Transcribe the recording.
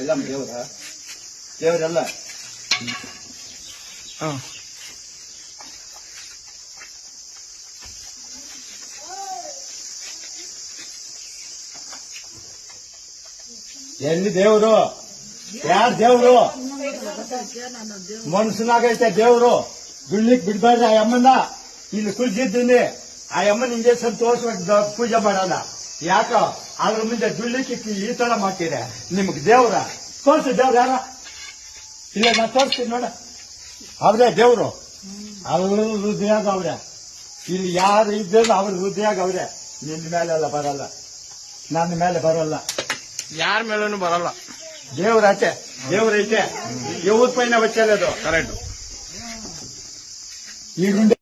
ಇದಮ್ಮ ದೇವ್ರ? ದೇವರೆಲ್ಲ? ಹಾ. ಎಲ್ಲಿ ದೇವ್ರು? ಯಾರ್ ದೇವ್ರು? ಮನ್ಸನಾಗೈತೆ ದೇವ್ರು. ದುಳ್ಳಿಕ್ ಬಿಡ್ಬಾರ್ದು ಆ ಅಮ್ಮನ ಇಲ್ಲಿ ಕುಲ್ಜಿದ್ದೀನಿ ಆ ಅಮ್ಮನ ಇಂಜೆಕ್ಷನ್ ತೋರ್ಸ್ಬೇಕು ಪೂಜೆ ಮಾಡೋಣ. ಯಾಕ? ಅದ್ರ ಮುಂದೆ ಜುಳ್ಳಿ ಈ ತರ ಮಾಡ್ತೀರ ನಿಮ್ಗೆ ದೇವ್ರ. ತೋರಿಸಿ ದೇವ್ರ ಯಾರ? ಇಲ್ಲ ನಾ ತೋರಿಸ್ತೀನಿ ನೋಡ. ಅವ್ರೇ ದೇವ್ರು. ಅವ್ರ ಹೃದಯಾಗ ಅವ್ರೆ. ಇಲ್ಲಿ ಯಾರು ಇದ್ದರೂ ಅವ್ರ ಹೃದಯ ಅವ್ರೆ. ನಿನ್ನ ಮೇಲೆಲ್ಲ ಬರಲ್ಲ. ನನ್ನ ಮೇಲೆ ಬರಲ್ಲ. ಯಾರ ಮೇಲೂ ಬರಲ್ಲ. ದೇವ್ರ ಆಚೆ. ದೇವ್ರ ಪೈನ ಬಚ್ಚಲ್ಲ ಅದು. ಕರೆಕ್ಟ್ ಈಗ